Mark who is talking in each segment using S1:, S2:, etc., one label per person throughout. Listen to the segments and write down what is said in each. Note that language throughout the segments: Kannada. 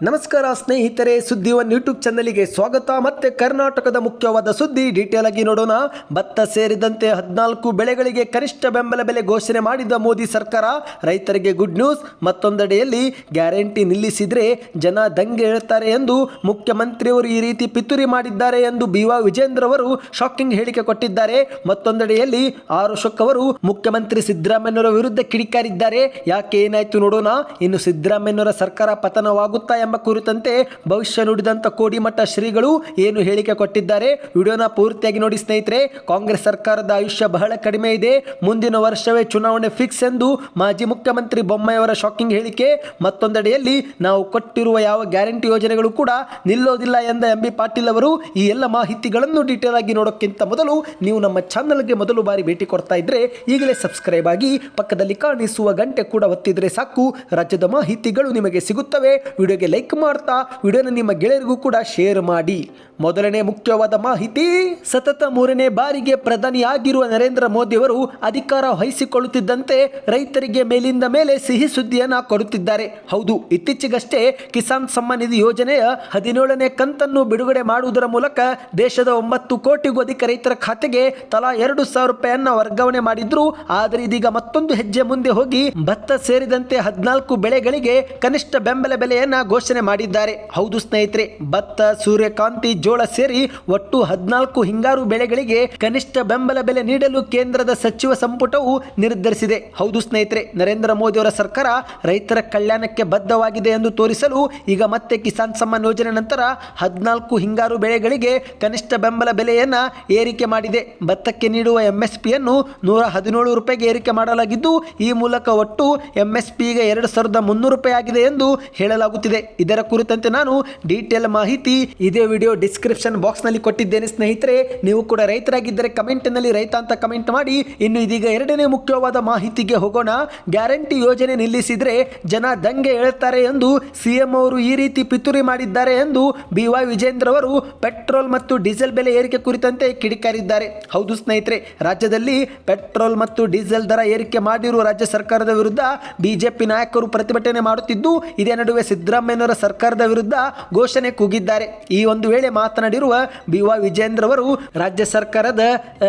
S1: ನಮಸ್ಕಾರ ಸ್ನೇಹಿತರೆ, ಸುದ್ದಿ ಒನ್ ಯೂಟ್ಯೂಬ್ ಚಾನಲ್ಗೆ ಸ್ವಾಗತ. ಮತ್ತೆ ಕರ್ನಾಟಕದ ಮುಖ್ಯವಾದ ಸುದ್ದಿ ಡೀಟೇಲ್ ಆಗಿ ನೋಡೋಣ. ಭತ್ತ ಸೇರಿದಂತೆ ಹದಿನಾಲ್ಕು ಬೆಳೆಗಳಿಗೆ ಕನಿಷ್ಠ ಬೆಂಬಲ ಬೆಲೆ ಘೋಷಣೆ ಮಾಡಿದ ಮೋದಿ ಸರ್ಕಾರ. ರೈತರಿಗೆ ಗುಡ್ ನ್ಯೂಸ್. ಮತ್ತೊಂದೆಡೆಯಲ್ಲಿ ಗ್ಯಾರಂಟಿ ನಿಲ್ಲಿಸಿದ್ರೆ ಜನ ದಂಗೆ ಹೇಳ್ತಾರೆ ಎಂದು ಮುಖ್ಯಮಂತ್ರಿಯವರು ಈ ರೀತಿ ಪಿತೂರಿ ಮಾಡಿದ್ದಾರೆ ಎಂದು ಬಿ ವಾ ವಿಜೇಂದ್ರ ಅವರು ಶಾಕಿಂಗ್ ಹೇಳಿಕೆ ಕೊಟ್ಟಿದ್ದಾರೆ. ಮತ್ತೊಂದೆಡೆಯಲ್ಲಿ ಆರು ಅವರು ಮುಖ್ಯಮಂತ್ರಿ ಸಿದ್ದರಾಮಯ್ಯನವರ ವಿರುದ್ಧ ಕಿಡಿಕಾರಿದ್ದಾರೆ. ಯಾಕೆ ಏನಾಯಿತು ನೋಡೋಣ. ಇನ್ನು ಸಿದ್ದರಾಮಯ್ಯನವರ ಸರ್ಕಾರ ಪತನವಾಗುತ್ತಾ ಎಂಬ ಕುರಿತಂತೆ ಭವಿಷ್ಯ ನುಡಿದಂತ ಕೋಡಿಮಠ ಶ್ರೀಗಳು ಏನು ಹೇಳಿಕೆ ಕೊಟ್ಟಿದ್ದಾರೆ. ವಿಡಿಯೋನ ಪೂರ್ತಿಯಾಗಿ ನೋಡಿ ಸ್ನೇಹಿತರೆ, ಕಾಂಗ್ರೆಸ್ ಸರ್ಕಾರದ ಆಯುಷ್ಯ ಬಹಳ ಕಡಿಮೆ ಇದೆ. ಮುಂದಿನ ವರ್ಷವೇ ಚುನಾವಣೆ ಫಿಕ್ಸ್ ಎಂದು ಮಾಜಿ ಮುಖ್ಯಮಂತ್ರಿ ಬೊಮ್ಮಾಯಿಯವರ ಶಾಕಿಂಗ್ ಹೇಳಿಕೆ. ಮತ್ತೊಂದೆಡೆಯಲ್ಲಿ ನಾವು ಕೊಟ್ಟಿರುವ ಯಾವ ಗ್ಯಾರಂಟಿ ಯೋಜನೆಗಳು ಕೂಡ ನಿಲ್ಲೋದಿಲ್ಲ ಎಂದ ಎಂ ಬಿ ಪಾಟೀಲ್ ಅವರು ಈ ಎಲ್ಲ ಮಾಹಿತಿಗಳನ್ನು ಡೀಟೇಲ್ ಆಗಿ ನೋಡೋಕ್ಕಿಂತ ಮೊದಲು ನೀವು ನಮ್ಮ ಚಾನಲ್ಗೆ ಮೊದಲು ಬಾರಿ ಭೇಟಿ ಕೊಡ್ತಾ ಇದ್ರೆ ಈಗಲೇ ಸಬ್ಸ್ಕ್ರೈಬ್ ಆಗಿ ಪಕ್ಕದಲ್ಲಿ ಕಾಣಿಸುವ ಗಂಟೆ ಕೂಡ ಒತ್ತಿದ್ರೆ ಸಾಕು. ರಾಜ್ಯದ ಮಾಹಿತಿಗಳು ನಿಮಗೆ ಸಿಗುತ್ತವೆ. ವಿಡಿಯೋಗೆ ಲೈಕ್ ಮಾಡ್ತಾ ವಿಡಿಯೋನ ನಿಮ್ಮ ಗೆಳೆಯರಿಗೂ ಕೂಡ ಶೇರ್ ಮಾಡಿ. ಮೊದಲನೇ ಮುಖ್ಯವಾದ ಮಾಹಿತಿ, ಸತತ ಮೂರನೇ ಬಾರಿಗೆ ಪ್ರಧಾನಿಯಾಗಿರುವ ನರೇಂದ್ರ ಮೋದಿಯವರು ಅಧಿಕಾರ ವಹಿಸಿಕೊಳ್ಳುತ್ತಿದ್ದಂತೆ ರೈತರಿಗೆ ಮೇಲಿಂದ ಮೇಲೆ ಸಿಹಿ ಸುದ್ದಿಯನ್ನ ಕೊಡುತ್ತಿದ್ದಾರೆ. ಹೌದು, ಇತ್ತೀಚೆಗಷ್ಟೇ ಕಿಸಾನ್ ಸಮ್ಮಾನ್ ನಿಧಿ ಯೋಜನೆಯ ಹದಿನೇಳನೇ ಕಂತನ್ನು ಬಿಡುಗಡೆ ಮಾಡುವುದರ ಮೂಲಕ ದೇಶದ ಒಂಬತ್ತು ಕೋಟಿಗೂ ಅಧಿಕ ರೈತರ ಖಾತೆಗೆ ತಲಾ ಎರಡು ಸಾವಿರ ರೂಪಾಯಿಯನ್ನ ವರ್ಗಾವಣೆ ಮಾಡಿದ್ರು. ಆದರೆ ಇದೀಗ ಮತ್ತೊಂದು ಹೆಜ್ಜೆ ಮುಂದೆ ಹೋಗಿ ಭತ್ತ ಸೇರಿದಂತೆ ಹದಿನಾಲ್ಕು ಬೆಳೆಗಳಿಗೆ ಕನಿಷ್ಠ ಬೆಂಬಲ ಬೆಲೆಯನ್ನ ಘೋಷಣೆ ಮಾಡಿದ್ದಾರೆ. ಹೌದು ಸ್ನೇಹಿತರೆ, ಭತ್ತ, ಸೂರ್ಯಕಾಂತಿ ಜೋಳ ಸೇರಿ ಒಟ್ಟು ಹದಿನಾಲ್ಕು ಹಿಂಗಾರು ಬೆಳೆಗಳಿಗೆ ಕನಿಷ್ಠ ಬೆಂಬಲ ಬೆಲೆ ನೀಡಲು ಕೇಂದ್ರದ ಸಚಿವ ಸಂಪುಟವು ನಿರ್ಧರಿಸಿದೆ. ಹೌದು ಸ್ನೇಹಿತರೆ, ನರೇಂದ್ರ ಮೋದಿ ಅವರ ಸರ್ಕಾರ ರೈತರ ಕಲ್ಯಾಣಕ್ಕೆ ಬದ್ಧವಾಗಿದೆ ಎಂದು ತೋರಿಸಲು ಈಗ ಮತ್ತೆ ಕಿಸಾನ್ ಸಮ್ಮಾನ್ ಯೋಜನೆ ನಂತರ ಹದಿನಾಲ್ಕು ಹಿಂಗಾರು ಬೆಳೆಗಳಿಗೆ ಕನಿಷ್ಠ ಬೆಂಬಲ ಬೆಲೆಯನ್ನ ಏರಿಕೆ ಮಾಡಿದೆ. ಭತ್ತಕ್ಕೆ ನೀಡುವ ಎಂಎಸ್ಪಿಯನ್ನು ನೂರ ಹದಿನೇಳು ರೂಪಾಯಿಗೆ ಏರಿಕೆ ಮಾಡಲಾಗಿದ್ದು, ಈ ಮೂಲಕ ಒಟ್ಟು ಎಂಎಸ್ಪಿ ಈಗ ಎರಡು ಸಾವಿರದ ಮುನ್ನೂರು ರೂಪಾಯಿ ಆಗಿದೆ ಎಂದು ಹೇಳಲಾಗುತ್ತಿದೆ. ಇದರ ಕುರಿತಂತೆ ನಾನು ಡೀಟೇಲ್ ಮಾಹಿತಿ ಇದೇ ವಿಡಿಯೋ ಡಿಸ್ಕ್ರಿಪ್ಷನ್ ಬಾಕ್ಸ್ನಲ್ಲಿ ಕೊಟ್ಟಿದ್ದೇನೆ, ಸ್ನೇಹಿತರೆ. ನೀವು ಕೂಡ ರೈತರಾಗಿದ್ದರೆ ಕಮೆಂಟ್ನಲ್ಲಿ ರೈತ ಅಂತ ಕಮೆಂಟ್ ಮಾಡಿ. ಇನ್ನು ಇದೀಗ ಎರಡನೇ ಮುಖ್ಯವಾದ ಮಾಹಿತಿಗೆ ಹೋಗೋಣ. ಗ್ಯಾರಂಟಿ ಯೋಜನೆ ನಿಲ್ಲಿಸಿದರೆ ಜನ ದಂಗೆ ಹೇಳ್ತಾರೆ ಎಂದು ಸಿಎಂ ಅವರು ಈ ರೀತಿ ಪಿತೂರಿ ಮಾಡಿದ್ದಾರೆ ಎಂದು ಬಿ ವೈ ವಿಜೇಂದ್ರ ಅವರು ಪೆಟ್ರೋಲ್ ಮತ್ತು ಡೀಸೆಲ್ ಬೆಲೆ ಏರಿಕೆ ಕುರಿತಂತೆ ಕಿಡಿಕಾರಿದ್ದಾರೆ. ಹೌದು ಸ್ನೇಹಿತರೆ, ರಾಜ್ಯದಲ್ಲಿ ಪೆಟ್ರೋಲ್ ಮತ್ತು ಡೀಸೆಲ್ ದರ ಏರಿಕೆ ಮಾಡಿರುವ ರಾಜ್ಯ ಸರ್ಕಾರದ ವಿರುದ್ಧ ಬಿಜೆಪಿ ನಾಯಕರು ಪ್ರತಿಭಟನೆ ಮಾಡುತ್ತಿದ್ದು, ಇದೇ ನಡುವೆ ಸಿದ್ದರಾಮಯ್ಯನವರ ಸರ್ಕಾರದ ವಿರುದ್ಧ ಘೋಷಣೆ ಕೂಗಿದ್ದಾರೆ. ಈ ಒಂದು ವೇಳೆ ಮಾತನಾಡಿರುವ ಬಿ ವಾ ವಿಜೇಂದ್ರ ಅವರು ರಾಜ್ಯ ಸರ್ಕಾರದ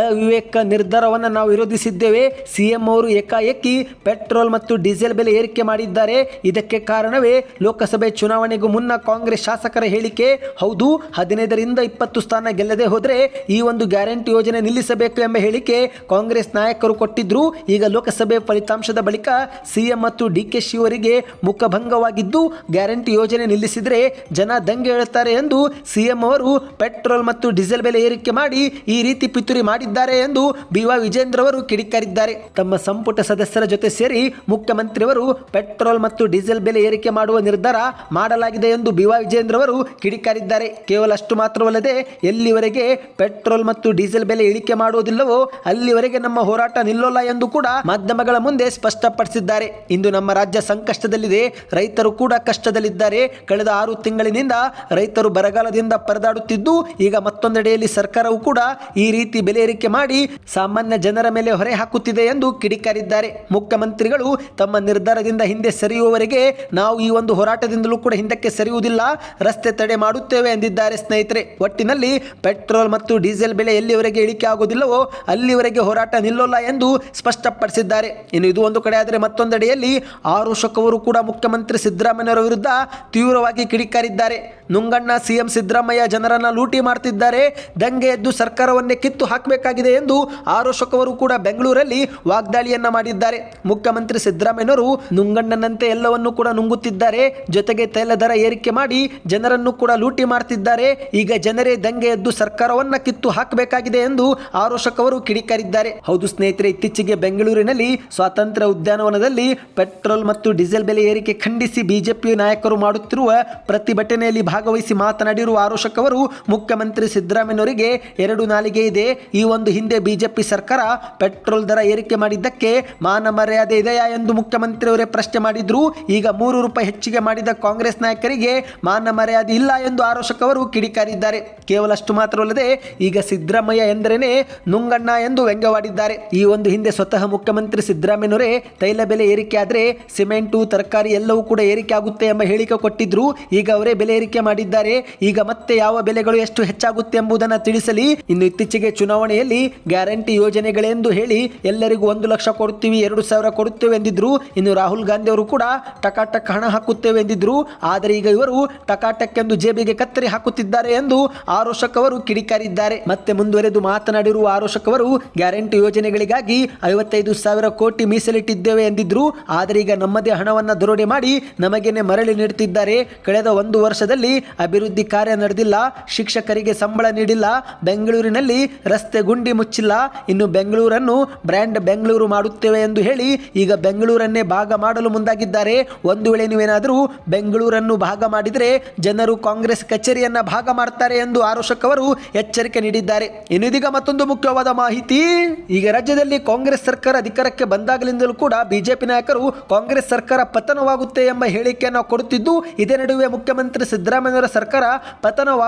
S1: ಅವಿವೇಕ ನಿರ್ಧಾರವನ್ನು ನಾವು ವಿರೋಧಿಸಿದ್ದೇವೆ. ಸಿಎಂ ಅವರು ಏಕಾಏಕಿ ಪೆಟ್ರೋಲ್ ಮತ್ತು ಡೀಸೆಲ್ ಬೆಲೆ ಏರಿಕೆ ಮಾಡಿದ್ದಾರೆ. ಇದಕ್ಕೆ ಕಾರಣವೇ ಲೋಕಸಭೆ ಚುನಾವಣೆಗೂ ಮುನ್ನ ಕಾಂಗ್ರೆಸ್ ಶಾಸಕರ ಹೇಳಿಕೆ. ಹೌದು, ಹದಿನೈದರಿಂದ ಇಪ್ಪತ್ತು ಸ್ಥಾನ ಗೆಲ್ಲದೆ ಹೋದರೆ ಈ ಒಂದು ಗ್ಯಾರಂಟಿ ಯೋಜನೆ ನಿಲ್ಲಿಸಬೇಕು ಎಂಬ ಹೇಳಿಕೆ ಕಾಂಗ್ರೆಸ್ ನಾಯಕರು ಕೊಟ್ಟಿದ್ರು. ಈಗ ಲೋಕಸಭೆ ಫಲಿತಾಂಶದ ಬಳಿಕ ಸಿಎಂ ಮತ್ತು ಡಿ ಕೆ ಶಿ ಅವರಿಗೆ ಮುಖಭಂಗವಾಗಿದ್ದು, ಗ್ಯಾರಂಟಿ ಯೋಜನೆ ನಿಲ್ಲಿಸಿದರೆ ಜನ ದಂಗೆ ಹೇಳುತ್ತಾರೆ ಎಂದು ಸಿಎಂ ಅವರು ಪೆಟ್ರೋಲ್ ಮತ್ತು ಡೀಸೆಲ್ ಬೆಲೆ ಏರಿಕೆ ಮಾಡಿ ಈ ರೀತಿ ಪಿತೂರಿ ಮಾಡಿದ್ದಾರೆ ಎಂದು ಬಿವಾ ವಿಜೇಂದ್ರ ಅವರು ಕಿಡಿಕಾರಿದ್ದಾರೆ. ತಮ್ಮ ಸಂಪುಟ ಸದಸ್ಯರ ಜೊತೆ ಸೇರಿ ಮುಖ್ಯಮಂತ್ರಿಯವರು ಪೆಟ್ರೋಲ್ ಮತ್ತು ಡೀಸೆಲ್ ಬೆಲೆ ಏರಿಕೆ ಮಾಡುವ ನಿರ್ಧಾರ ಮಾಡಲಾಗಿದೆ ಎಂದು ಬಿವಾ ವಿಜೇಂದ್ರ ಅವರು ಕಿಡಿಕಾರಿದ್ದಾರೆ. ಕೇವಲ ಅಷ್ಟು ಮಾತ್ರವಲ್ಲದೆ ಎಲ್ಲಿವರೆಗೆ ಪೆಟ್ರೋಲ್ ಮತ್ತು ಡೀಸೆಲ್ ಬೆಲೆ ಇಳಿಕೆ ಮಾಡುವುದಿಲ್ಲವೋ ಅಲ್ಲಿವರೆಗೆ ನಮ್ಮ ಹೋರಾಟ ನಿಲ್ಲೋಲ್ಲ ಎಂದು ಕೂಡ ಮಾಧ್ಯಮಗಳ ಮುಂದೆ ಸ್ಪಷ್ಟಪಡಿಸಿದ್ದಾರೆ. ಇಂದು ನಮ್ಮ ರಾಜ್ಯ ಸಂಕಷ್ಟದಲ್ಲಿದೆ. ರೈತರು ಕೂಡ ಕಷ್ಟದಲ್ಲಿದ್ದಾರೆ. ಕಳೆದ ಆರು ತಿಂಗಳಿನಿಂದ ರೈತರು ಬರಗಾಲದಿಂದ ಪರದಾಡುತ್ತಿದ್ದು ಈಗ ಮತ್ತೊಂದೆಡೆಯಲ್ಲಿ ಸರ್ಕಾರವು ಕೂಡ ಈ ರೀತಿ ಬೆಲೆ ಏರಿಕೆ ಮಾಡಿ ಸಾಮಾನ್ಯ ಜನರ ಮೇಲೆ ಹೊರೆ ಹಾಕುತ್ತಿದೆ ಎಂದು ಕಿಡಿಕಾರಿದ್ದಾರೆ. ಮುಖ್ಯಮಂತ್ರಿಗಳು ತಮ್ಮ ನಿರ್ಧಾರದಿಂದ ಹಿಂದೆ ಸರಿಯುವವರೆಗೆ ನಾವು ಈ ಒಂದು ಹೋರಾಟದಿಂದಲೂ ಕೂಡ ಹಿಂದಕ್ಕೆ ಸರಿಯುವುದಿಲ್ಲ, ರಸ್ತೆ ತಡೆ ಮಾಡುತ್ತೇವೆ ಎಂದಿದ್ದಾರೆ ಸ್ನೇಹಿತರೆ. ಒಟ್ಟಿನಲ್ಲಿ ಪೆಟ್ರೋಲ್ ಮತ್ತು ಡೀಸೆಲ್ ಬೆಲೆ ಎಲ್ಲಿವರೆಗೆ ಇಳಿಕೆ ಆಗುವುದಿಲ್ಲವೋ ಅಲ್ಲಿವರೆಗೆ ಹೋರಾಟ ನಿಲ್ಲೋಲ್ಲ ಎಂದು ಸ್ಪಷ್ಟಪಡಿಸಿದ್ದಾರೆ. ಇನ್ನು ಇದು ಒಂದು ಕಡೆ ಆದರೆ ಮತ್ತೊಂದೆಡೆಯಲ್ಲಿ ಆರು ಶೊಕವರು ಕೂಡ ಮುಖ್ಯಮಂತ್ರಿ ಸಿದ್ದರಾಮಯ್ಯವರ ವಿರುದ್ಧ ತೀವ್ರವಾಗಿ ಕಿಡಿಕಾರಿದ್ದಾರೆ. ನುಂಗಣ್ಣ, ಸಿಎಂ ಸಿದ್ದರಾಮಯ್ಯ ಜನರನ್ನ ಲೂಟಿ ಮಾಡ್ತಿದ್ದಾರೆ. ದಂಗೆ ಎದ್ದು ಸರ್ಕಾರವನ್ನೇ ಕಿತ್ತು ಹಾಕಬೇಕಾಗಿದೆ ಎಂದು ಆರೋಷಕವರು ಕೂಡ ಬೆಂಗಳೂರಲ್ಲಿ ವಾಗ್ದಾಳಿಯನ್ನ ಮಾಡಿದ್ದಾರೆ. ಮುಖ್ಯಮಂತ್ರಿ ಸಿದ್ದರಾಮಯ್ಯನವರು ನುಂಗಣ್ಣನಂತೆ ಎಲ್ಲವನ್ನು ಕೂಡ ನುಂಗುತ್ತಿದ್ದಾರೆ. ಜೊತೆಗೆ ತೈಲ ದರ ಏರಿಕೆ ಮಾಡಿ ಜನರನ್ನು ಕೂಡ ಲೂಟಿ ಮಾಡ್ತಿದ್ದಾರೆ. ಈಗ ಜನರೇ ದಂಗೆ ಎದ್ದು ಸರ್ಕಾರವನ್ನ ಕಿತ್ತು ಹಾಕಬೇಕಾಗಿದೆ ಎಂದು ಆರೋಷಕವರು ಕಿಡಿಕಾರಿದ್ದಾರೆ. ಹೌದು ಸ್ನೇಹಿತರೆ, ಇತ್ತೀಚೆಗೆ ಬೆಂಗಳೂರಿನಲ್ಲಿ ಸ್ವಾತಂತ್ರ್ಯ ಉದ್ಯಾನವನದಲ್ಲಿ ಪೆಟ್ರೋಲ್ ಮತ್ತು ಡೀಸೆಲ್ ಬೆಲೆ ಏರಿಕೆ ಖಂಡಿಸಿ ಬಿಜೆಪಿ ನಾಯಕರು ಮಾಡುತ್ತಿರುವ ಪ್ರತಿಭಟನೆಯಲ್ಲಿ ಭಾಗವಹಿಸಿ ಮಾತನಾಡಿರುವ ಆರೋಷಕ್ ಅವರು ಮುಖ್ಯಮಂತ್ರಿ ಸಿದ್ದರಾಮಯ್ಯನವರಿಗೆ ಎರಡು ನಾಲಿಗೆ ಇದೆ. ಈ ಒಂದು ಹಿಂದೆ ಬಿಜೆಪಿ ಸರ್ಕಾರ ಪೆಟ್ರೋಲ್ ದರ ಏರಿಕೆ ಮಾಡಿದ್ದಕ್ಕೆ ಮಾನ ಮರ್ಯಾದೆ ಇದೆಯಾ ಎಂದು ಮುಖ್ಯಮಂತ್ರಿಯವರೇ ಪ್ರಶ್ನೆ ಮಾಡಿದ್ರು. ಈಗ ಮೂರು ರೂಪಾಯಿ ಹೆಚ್ಚಿಗೆ ಮಾಡಿದ ಕಾಂಗ್ರೆಸ್ ನಾಯಕರಿಗೆ ಮಾನ ಮರ್ಯಾದೆ ಇಲ್ಲ ಎಂದು ಆರೋಶಕ್ ಅವರು ಕಿಡಿಕಾರಿದ್ದಾರೆ. ಕೇವಲ ಅಷ್ಟು ಮಾತ್ರವಲ್ಲದೆ ಈಗ ಸಿದ್ದರಾಮಯ್ಯ ಎಂದರೇನೆ ನುಂಗಣ್ಣ ಎಂದು ವ್ಯಂಗ್ಯವಾಡಿದ್ದಾರೆ. ಈ ಒಂದು ಹಿಂದೆ ಸ್ವತಃ ಮುಖ್ಯಮಂತ್ರಿ ಸಿದ್ದರಾಮಯ್ಯನವರೇ ತೈಲ ಬೆಲೆ ಏರಿಕೆ ಆದರೆ ಸಿಮೆಂಟು, ತರಕಾರಿ ಎಲ್ಲವೂ ಕೂಡ ಏರಿಕೆ ಆಗುತ್ತೆ ಎಂಬ ಹೇಳಿಕೆ ಕೊಟ್ಟಿದ್ರು. ಈಗ ಅವರೇ ಬೆಲೆ ಏರಿಕೆ ಮಾಡಿದ್ದಾರೆ. ಈಗ ಮತ್ತೆ ಯಾವ ಬೆಲೆಗಳು ಎಷ್ಟು ಹೆಚ್ಚಾಗುತ್ತೆ ಎಂಬುದನ್ನು ತಿಳಿಸಲಿ. ಇನ್ನು ಇತ್ತೀಚೆಗೆ ಚುನಾವಣೆಯಲ್ಲಿ ಗ್ಯಾರಂಟಿ ಯೋಜನೆಗಳೆಂದು ಹೇಳಿ ಎಲ್ಲರಿಗೂ ಒಂದು ಲಕ್ಷ ಕೊಡುತ್ತೀವಿ ಎರಡು ಸಾವಿರ ಕೊಡುತ್ತೇವೆ ಎಂದಿದ್ರು. ಇನ್ನು ರಾಹುಲ್ ಗಾಂಧಿ ಅವರು ಕೂಡ ಟಕಾಟಕ್ ಹಣ ಹಾಕುತ್ತೇವೆ ಎಂದಿದ್ರು. ಆದರೆ ಈಗ ಇವರು ಟಕಾಟಕ್ ಎಂದು ಜೇಬಿಗೆ ಕತ್ತರಿ ಹಾಕುತ್ತಿದ್ದಾರೆ ಎಂದು ಆರೋಶಕ್ ಅವರು ಕಿಡಿಕಾರಿದ್ದಾರೆ. ಮತ್ತೆ ಮುಂದುವರೆದು ಮಾತನಾಡಿರುವ ಆರೋಶಕ್ ಅವರು, ಗ್ಯಾರಂಟಿ ಯೋಜನೆಗಳಿಗಾಗಿ ಐವತ್ತೈದು ಸಾವಿರ ಕೋಟಿ ಮೀಸಲಿಟ್ಟಿದ್ದೇವೆ ಎಂದಿದ್ರು. ಆದರೆ ಈಗ ನಮ್ಮದೇ ಹಣವನ್ನ ದರೋಡೆ ಮಾಡಿ ನಮಗೇನೆ ಮರಳಿ ನೀಡುತ್ತಿದ್ದಾರೆ ಕಳೆದ ಒಂದು ವರ್ಷದಲ್ಲಿ ಅಭಿವೃದ್ಧಿ ಕಾರ್ಯ ನಡೆದಿಲ್ಲ. ಶಿಕ್ಷಕರಿಗೆ ಸಂಬಳ ನೀಡಿಲ್ಲ. ಬೆಂಗಳೂರಿನಲ್ಲಿ ರಸ್ತೆ ಗುಂಡಿ ಮುಚ್ಚಿಲ್ಲ. ಇನ್ನು ಬೆಂಗಳೂರನ್ನು ಬ್ರ್ಯಾಂಡ್ ಬೆಂಗಳೂರು ಮಾಡುತ್ತೇವೆ ಎಂದು ಹೇಳಿ ಈಗ ಬೆಂಗಳೂರನ್ನೇ ಭಾಗ ಮಾಡಲು ಮುಂದಾಗಿದ್ದಾರೆ. ಒಂದು ವೇಳೆ ನೀವೇನಾದರೂ ಬೆಂಗಳೂರನ್ನು ಭಾಗ ಮಾಡಿದರೆ ಜನರು ಕಾಂಗ್ರೆಸ್ ಕಚೇರಿಯನ್ನ ಭಾಗ ಮಾಡ್ತಾರೆ ಎಂದು ಆರೋಶಕ್ ಅವರು ಎಚ್ಚರಿಕೆ ನೀಡಿದ್ದಾರೆ. ಇನ್ನು ಇದೀಗ ಮತ್ತೊಂದು ಮುಖ್ಯವಾದ ಮಾಹಿತಿ. ಈಗ ರಾಜ್ಯದಲ್ಲಿ ಕಾಂಗ್ರೆಸ್ ಸರ್ಕಾರ ಅಧಿಕಾರಕ್ಕೆ ಬಂದಾಗಲಿಂದಲೂ ಕೂಡ ಬಿಜೆಪಿ ನಾಯಕರು ಕಾಂಗ್ರೆಸ್ ಸರ್ಕಾರ ಪತನವಾಗುತ್ತೆ ಎಂಬ ಹೇಳಿಕೆಯನ್ನು ಕೊಡುತ್ತಿದ್ದು, ಇದೇ ನಡುವೆ ಮುಖ್ಯಮಂತ್ರಿ ಸಿದ್ದರಾಮಯ್ಯವರ ಸರ್ಕಾರ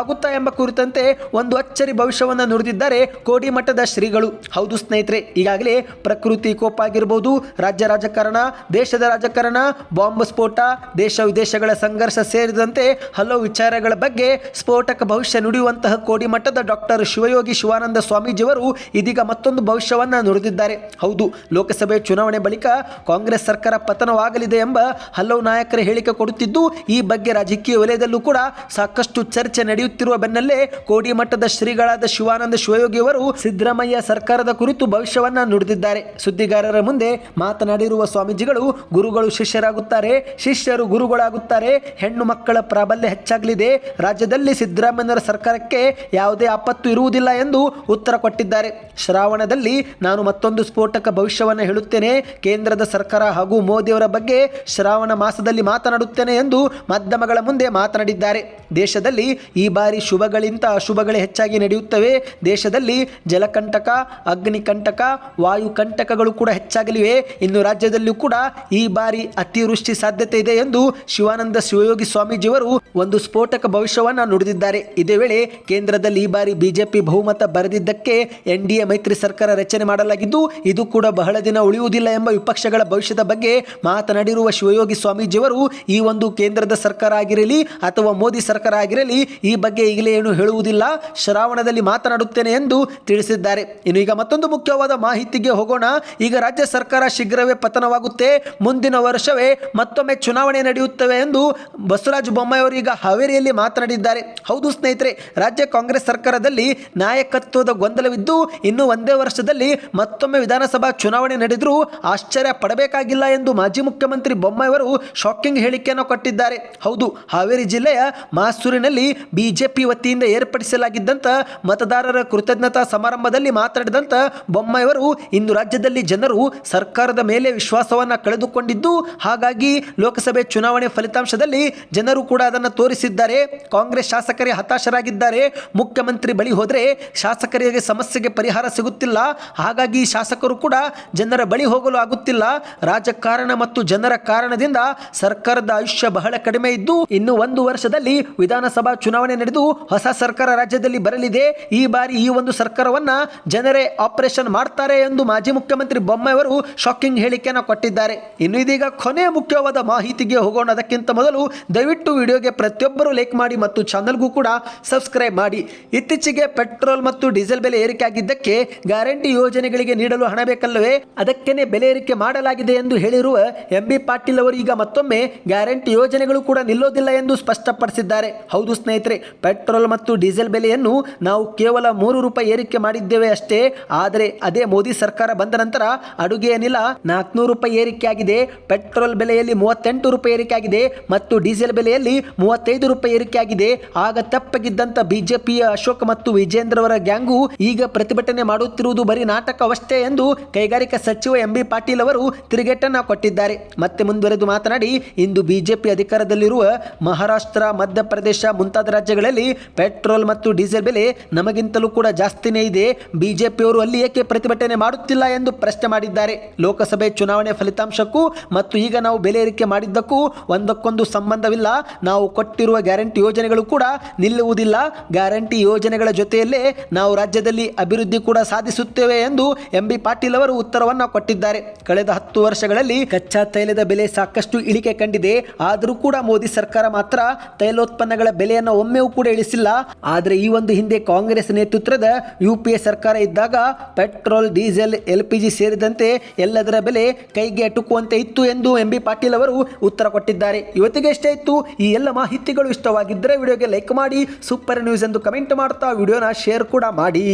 S1: ಪತನವಾಗುತ್ತಾ ಎಂಬ ಕುರಿತಂತೆ ಒಂದು ಅಚ್ಚರಿ ಭವಿಷ್ಯವನ್ನು ನುಡಿದಿದ್ದಾರೆ ಕೋಡಿ ಮಠದ ಶ್ರೀಗಳು. ಹೌದು ಸ್ನೇಹಿತರೆ, ಈಗಾಗಲೇ ಪ್ರಕೃತಿ ಕೋಪ ಆಗಿರ್ಬೋದು, ರಾಜ್ಯ ರಾಜಕಾರಣ, ದೇಶದ ರಾಜಕಾರಣ, ಬಾಂಬ್ ಸ್ಫೋಟ, ದೇಶ ವಿದೇಶಗಳ ಸಂಘರ್ಷ ಸೇರಿದಂತೆ ಹಲವು ವಿಚಾರಗಳ ಬಗ್ಗೆ ಸ್ಫೋಟಕ ಭವಿಷ್ಯ ನುಡಿಯುವಂತಹ ಕೋಡಿ ಮಠದ ಡಾಕ್ಟರ್ ಶಿವಯೋಗಿ ಶಿವಾನಂದ ಸ್ವಾಮೀಜಿಯವರು ಇದೀಗ ಮತ್ತೊಂದು ಭವಿಷ್ಯವನ್ನು ನುಡಿದಿದ್ದಾರೆ. ಹೌದು, ಲೋಕಸಭೆ ಚುನಾವಣೆ ಬಳಿಕ ಕಾಂಗ್ರೆಸ್ ಸರ್ಕಾರ ಪತನವಾಗಲಿದೆ ಎಂಬ ಹಲವು ನಾಯಕರ ಹೇಳಿಕೆ ಕೊಡುತ್ತಿದ್ದು, ಈ ಬಗ್ಗೆ ರಾಜಕೀಯ ವಲಯದಲ್ಲೂ ಕೂಡ ಸಾಕಷ್ಟು ಚರ್ಚೆ ನಡೆಯುತ್ತಿರುವ ಬೆನ್ನಲ್ಲೇ ಕೋಡಿ ಮಠದ ಶ್ರೀಗಳಾದ ಶಿವಾನಂದ ಶಿವಯೋಗಿಯವರು ಸಿದ್ದರಾಮಯ್ಯ ಸರ್ಕಾರದ ಕುರಿತು ಭವಿಷ್ಯವನ್ನ ನುಡಿದಿದ್ದಾರೆ. ಸುದ್ದಿಗಾರರ ಮುಂದೆ ಮಾತನಾಡಿರುವ ಸ್ವಾಮೀಜಿಗಳು, ಗುರುಗಳು ಶಿಷ್ಯರಾಗುತ್ತಾರೆ, ಶಿಷ್ಯರು ಗುರುಗಳಾಗುತ್ತಾರೆ, ಹೆಣ್ಣು ಮಕ್ಕಳ ಪ್ರಾಬಲ್ಯ ಹೆಚ್ಚಾಗಲಿದೆ. ರಾಜ್ಯದಲ್ಲಿ ಸಿದ್ದರಾಮಯ್ಯರ ಸರ್ಕಾರಕ್ಕೆ ಯಾವುದೇ ಆಪತ್ತು ಇರುವುದಿಲ್ಲ ಎಂದು ಉತ್ತರ ಕೊಟ್ಟಿದ್ದಾರೆ. ಶ್ರಾವಣದಲ್ಲಿ ನಾನು ಮತ್ತೊಂದು ಸ್ಫೋಟಕ ಭವಿಷ್ಯವನ್ನು ಹೇಳುತ್ತೇನೆ. ಕೇಂದ್ರದ ಸರ್ಕಾರ ಹಾಗೂ ಮೋದಿಯವರ ಬಗ್ಗೆ ಶ್ರಾವಣ ಮಾಸದಲ್ಲಿ ಮಾತನಾಡುತ್ತೇನೆ ಎಂದು ಮಾಧ್ಯಮಗಳ ಮುಂದೆ ಮಾತನಾಡಿದ್ದಾರೆ. ದೇಶದಲ್ಲಿ ಈ ಬಾರಿ ಶುಭಗಳಿಂತ ಅಶುಭಗಳೇ ಹೆಚ್ಚಾಗಿ ನಡೆಯುತ್ತವೆ. ದೇಶದಲ್ಲಿ ಜಲಕಂಟಕ, ಅಗ್ನಿಕಂಟಕ ವಾಯು ಕಂಟಕಗಳು ಕೂಡ ಹೆಚ್ಚಾಗಲಿವೆ. ಇನ್ನು ರಾಜ್ಯದಲ್ಲಿಯೂ ಕೂಡ ಈ ಬಾರಿ ಅತಿವೃಷ್ಟಿ ಸಾಧ್ಯತೆ ಇದೆ ಎಂದು ಶಿವಾನಂದ ಶಿವಯೋಗಿ ಸ್ವಾಮೀಜಿಯವರು ಒಂದು ಸ್ಫೋಟಕ ಭವಿಷ್ಯವನ್ನು ನುಡಿದಿದ್ದಾರೆ. ಇದೇ ವೇಳೆ ಕೇಂದ್ರದಲ್ಲಿ ಈ ಬಾರಿ ಬಿಜೆಪಿ ಬಹುಮತ ಬರೆದಿದ್ದಕ್ಕೆ ಎನ್ ಮೈತ್ರಿ ಸರ್ಕಾರ ರಚನೆ ಮಾಡಲಾಗಿದ್ದು, ಇದು ಕೂಡ ಬಹಳ ದಿನ ಉಳಿಯುವುದಿಲ್ಲ ಎಂಬ ವಿಪಕ್ಷಗಳ ಭವಿಷ್ಯದ ಬಗ್ಗೆ ಮಾತನಾಡಿರುವ ಶಿವಯೋಗಿ ಸ್ವಾಮೀಜಿಯವರು, ಈ ಒಂದು ಕೇಂದ್ರದ ಸರ್ಕಾರ ಆಗಿರಲಿ ಅಥವಾ ಮೋದಿ ಸರ್ಕಾರ ಆಗಿರಲಿ, ಈ ಬಗ್ಗೆ ಈಗಲೇ ಏನು ಹೇಳುವುದಿಲ್ಲ. ಶ್ರಾವಣದಲ್ಲಿ ಮಾತನಾಡುತ್ತೇನೆ ಎಂದು ತಿಳಿಸಿದ್ದಾರೆ. ಇನ್ನು ಈಗ ಮತ್ತೊಂದು ಮುಖ್ಯವಾದ ಮಾಹಿತಿಗೆ ಹೋಗೋಣ. ಈಗ ರಾಜ್ಯ ಸರ್ಕಾರ ಶೀಘ್ರವೇ ಪತನವಾಗುತ್ತೆ. ಮುಂದಿನ ವರ್ಷವೇ ಮತ್ತೊಮ್ಮೆ ಚುನಾವಣೆ ನಡೆಯುತ್ತವೆ ಎಂದು ಬಸವರಾಜ ಬೊಮ್ಮಾಯಿಯವರು ಈಗ ಹಾವೇರಿಯಲ್ಲಿ ಮಾತನಾಡಿದ್ದಾರೆ. ಹೌದು ಸ್ನೇಹಿತರೆ, ರಾಜ್ಯ ಕಾಂಗ್ರೆಸ್ ಸರ್ಕಾರದಲ್ಲಿ ನಾಯಕತ್ವದ ಗೊಂದಲವಿದ್ದು ಇನ್ನು ಒಂದೇ ವರ್ಷದಲ್ಲಿ ಮತ್ತೊಮ್ಮೆ ವಿಧಾನಸಭಾ ಚುನಾವಣೆ ನಡೆದರೂ ಆಶ್ಚರ್ಯ ಪಡಬೇಕಾಗಿಲ್ಲ ಎಂದು ಮಾಜಿ ಮುಖ್ಯಮಂತ್ರಿ ಬೊಮ್ಮಾಯಿಯವರು ಶಾಕಿಂಗ್ ಹೇಳಿಕೆಯನ್ನು ಕೊಟ್ಟಿದ್ದಾರೆ. ಹೌದು, ಹಾವೇರಿ ಜಿಲ್ಲೆಯ ಮಾಸೂರಿನಲ್ಲಿ ಬಿಜೆಪಿ ವತಿಯಿಂದ ಏರ್ಪಡಿಸಲಾಗಿದ್ದಂಥ ಮತದಾರರ ಕೃತಜ್ಞತಾ ಸಮಾರಂಭದಲ್ಲಿ ಮಾತನಾಡಿದಂಥ ಬೊಮ್ಮಾಯಿಯವರು, ಇಂದು ರಾಜ್ಯದಲ್ಲಿ ಜನರು ಸರ್ಕಾರದ ಮೇಲೆ ವಿಶ್ವಾಸವನ್ನು ಕಳೆದುಕೊಂಡಿದ್ದು, ಹಾಗಾಗಿ ಲೋಕಸಭೆ ಚುನಾವಣೆ ಫಲಿತಾಂಶದಲ್ಲಿ ಜನರು ಕೂಡ ಅದನ್ನು ತೋರಿಸಿದ್ದಾರೆ. ಕಾಂಗ್ರೆಸ್ ಶಾಸಕರೇ ಹತಾಶರಾಗಿದ್ದಾರೆ. ಮುಖ್ಯಮಂತ್ರಿ ಬಳಿ ಹೋದರೆ ಶಾಸಕರಿಗೆ ಸಮಸ್ಯೆಗೆ ಪರಿಹಾರ ಸಿಗುತ್ತಿಲ್ಲ. ಹಾಗಾಗಿ ಶಾಸಕರು ಕೂಡ ಜನರ ಬಳಿ ಹೋಗಲು ಆಗುತ್ತಿಲ್ಲ. ರಾಜಕಾರಣ ಮತ್ತು ಜನರ ಕಾರಣದಿಂದ ಸರ್ಕಾರದ ಆಯುಷ್ಯ ಬಹಳ ಕಡಿಮೆ ಇದ್ದು, ಇನ್ನು ಒಂದು ವರ್ಷದಲ್ಲಿ ವಿಧಾನಸಭಾ ಚುನಾವಣೆ ನಡೆದು ಹೊಸ ಸರ್ಕಾರ ರಾಜ್ಯದಲ್ಲಿ ಬರಲಿದೆ. ಈ ಬಾರಿ ಈ ಒಂದು ಸರ್ಕಾರವನ್ನು ಜನರೇ ಆಪರೇಷನ್ ಮಾಡ್ತಾರೆ ಎಂದು ಮಾಜಿ ಮುಖ್ಯಮಂತ್ರಿ ಬೊಮ್ಮಾಯಿಯವರು ಶಾಕಿಂಗ್ ಹೇಳಿಕೆಯನ್ನು ಕೊಟ್ಟಿದ್ದಾರೆ. ಇನ್ನು ಇದೀಗ ಕೊನೆ ಮುಖ್ಯವಾದ ಮಾಹಿತಿಗೆ ಹೋಗೋಣ. ಅದಕ್ಕಿಂತ ಮೊದಲು ದಯವಿಟ್ಟು ವಿಡಿಯೋಗೆ ಪ್ರತಿಯೊಬ್ಬರು ಲೈಕ್ ಮಾಡಿ ಮತ್ತು ಚಾನಲ್ಗೂ ಕೂಡ ಸಬ್ಸ್ಕ್ರೈಬ್ ಮಾಡಿ. ಇತ್ತೀಚೆಗೆ ಪೆಟ್ರೋಲ್ ಮತ್ತು ಡೀಸೆಲ್ ಬೆಲೆ ಏರಿಕೆ ಆಗಿದ್ದಕ್ಕೆ ಗ್ಯಾರಂಟಿ ಯೋಜನೆಗಳಿಗೆ ನೀಡಲು ಹಣ ಬೇಕಲ್ಲವೇ? ಅದಕ್ಕೇನೆ ಬೆಲೆ ಏರಿಕೆ ಮಾಡಲಾಗಿದೆ ಎಂದು ಹೇಳಿರುವ ಎಂ ಬಿ ಪಾಟೀಲ್ ಅವರು ಈಗ ಮತ್ತೊಮ್ಮೆ ಗ್ಯಾರಂಟಿ ಯೋಜನೆಗಳು ಕೂಡ ನಿಲ್ಲೋದಿಲ್ಲ ಎಂದು ಸ್ಪಷ್ಟಪಡಿಸಿದ್ದಾರೆ. ಹೌದು ಸ್ನೇಹಿತರೆ ಪೆಟ್ರೋಲ್ ಮತ್ತು ಡೀಸೆಲ್ ಬೆಲೆಯನ್ನು ನಾವು ಕೇವಲ ಮೂರು ರೂಪಾಯಿ ಏರಿಕೆ ಮಾಡಿದ್ದೇವೆ ಅಷ್ಟೇ. ಆದರೆ ಅದೇ ಮೋದಿ ಸರ್ಕಾರ ಬಂದ ನಂತರ ಅಡುಗೆ ಅನಿಲ ನಾಲ್ಕುನೂರು ರೂಪಾಯಿ ಏರಿಕೆ ಆಗಿದೆ ಪೆಟ್ರೋಲ್ ಬೆಲೆಯಲ್ಲಿ ಮೂವತ್ತೆಂಟು ರೂಪಾಯಿ ಏರಿಕೆ ಆಗಿದೆ ಮತ್ತು ಡೀಸೆಲ್ ಬೆಲೆಯಲ್ಲಿ ಮೂವತ್ತೈದು ರೂಪಾಯಿ ಏರಿಕೆ ಆಗಿದೆ ಆಗ ತಪ್ಪಗಿದ್ದಂತ ಬಿಜೆಪಿಯ ಅಶೋಕ್ ಮತ್ತು ವಿಜೇಂದ್ರ ಅವರ ಗ್ಯಾಂಗು ಈಗ ಪ್ರತಿಭಟನೆ ಮಾಡುತ್ತಿರುವುದು ಬರೀ ನಾಟಕವಷ್ಟೇ ಎಂದು ಕೈಗಾರಿಕಾ ಸಚಿವ ಎಂ ಬಿ ಪಾಟೀಲ್ ಅವರು ತಿರುಗೇಟನ್ನ ಕೊಟ್ಟಿದ್ದಾರೆ. ಮತ್ತೆ ಮುಂದುವರೆದು ಮಾತನಾಡಿ, ಇಂದು ಬಿಜೆಪಿ ಅಧಿಕಾರದಲ್ಲಿರುವ ಮಹಾರಾಷ್ಟ್ರ, ಮಧ್ಯಪ್ರದೇಶ ಮುಂತಾದ ರಾಜ್ಯಗಳಲ್ಲಿ ವರ್ಷಗಳಲ್ಲಿ ಪೆಟ್ರೋಲ್ ಮತ್ತು ಡೀಸೆಲ್ ಬೆಲೆ ನಮಗಿಂತಲೂ ಕೂಡ ಜಾಸ್ತಿನೇ ಇದೆ. ಬಿಜೆಪಿಯವರು ಅಲ್ಲಿ ಏಕೆ ಪ್ರತಿಭಟನೆ ಮಾಡುತ್ತಿಲ್ಲ ಎಂದು ಪ್ರಶ್ನೆ ಮಾಡಿದ್ದಾರೆ. ಲೋಕಸಭೆ ಚುನಾವಣೆ ಫಲಿತಾಂಶಕ್ಕೂ ಮತ್ತು ಈಗ ನಾವು ಬೆಲೆ ಏರಿಕೆ ಮಾಡಿದ್ದಕ್ಕೂ ಒಂದಕ್ಕೊಂದು ಸಂಬಂಧವಿಲ್ಲ. ನಾವು ಕೊಟ್ಟಿರುವ ಗ್ಯಾರಂಟಿ ಯೋಜನೆಗಳು ಕೂಡ ನಿಲ್ಲುವುದಿಲ್ಲ. ಗ್ಯಾರಂಟಿ ಯೋಜನೆಗಳ ಜೊತೆಯಲ್ಲೇ ನಾವು ರಾಜ್ಯದಲ್ಲಿ ಅಭಿವೃದ್ಧಿ ಕೂಡ ಸಾಧಿಸುತ್ತೇವೆ ಎಂದು ಎಂ ಬಿ ಪಾಟೀಲ್ ಅವರು ಉತ್ತರವನ್ನು ಕೊಟ್ಟಿದ್ದಾರೆ. ಕಳೆದ ಹತ್ತು ವರ್ಷಗಳಲ್ಲಿ ಕಚ್ಚಾ ತೈಲದ ಬೆಲೆ ಸಾಕಷ್ಟು ಇಳಿಕೆ ಕಂಡಿದೆ. ಆದರೂ ಕೂಡ ಮೋದಿ ಸರ್ಕಾರ ಮಾತ್ರ ತೈಲೋತ್ಪನ್ನಗಳ ಬೆಲೆಯನ್ನು ಒಮ್ಮೆಯೂ ಕೂಡ ಇಳಿಸಿಲ್ಲ. ಆದರೆ ಈ ಒಂದು ಹಿಂದೆ ಕಾಂಗ್ರೆಸ್ ನೇತೃತ್ವದ ಯು ಪಿ ಎ ಸರ್ಕಾರ ಇದ್ದಾಗ ಪೆಟ್ರೋಲ್, ಡೀಸೆಲ್, ಎಲ್ ಸೇರಿದಂತೆ ಎಲ್ಲದರ ಬೆಲೆ ಕೈಗೆ ಅಟುಕುವಂತೆ ಇತ್ತು ಎಂದು ಎಂ ಬಿ ಪಾಟೀಲ್ ಅವರು ಉತ್ತರ ಕೊಟ್ಟಿದ್ದಾರೆ. ಇವತ್ತಿಗೆ ಎಷ್ಟೇ ಇತ್ತು. ಈ ಎಲ್ಲ ಮಾಹಿತಿಗಳು ಇಷ್ಟವಾಗಿದ್ದರೆ ವಿಡಿಯೋಗೆ ಲೈಕ್ ಮಾಡಿ, ಸೂಪರ್ ನ್ಯೂಸ್ ಎಂದು ಕಮೆಂಟ್ ಮಾಡ್ತಾ ವಿಡಿಯೋನ ಶೇರ್ ಕೂಡ ಮಾಡಿ.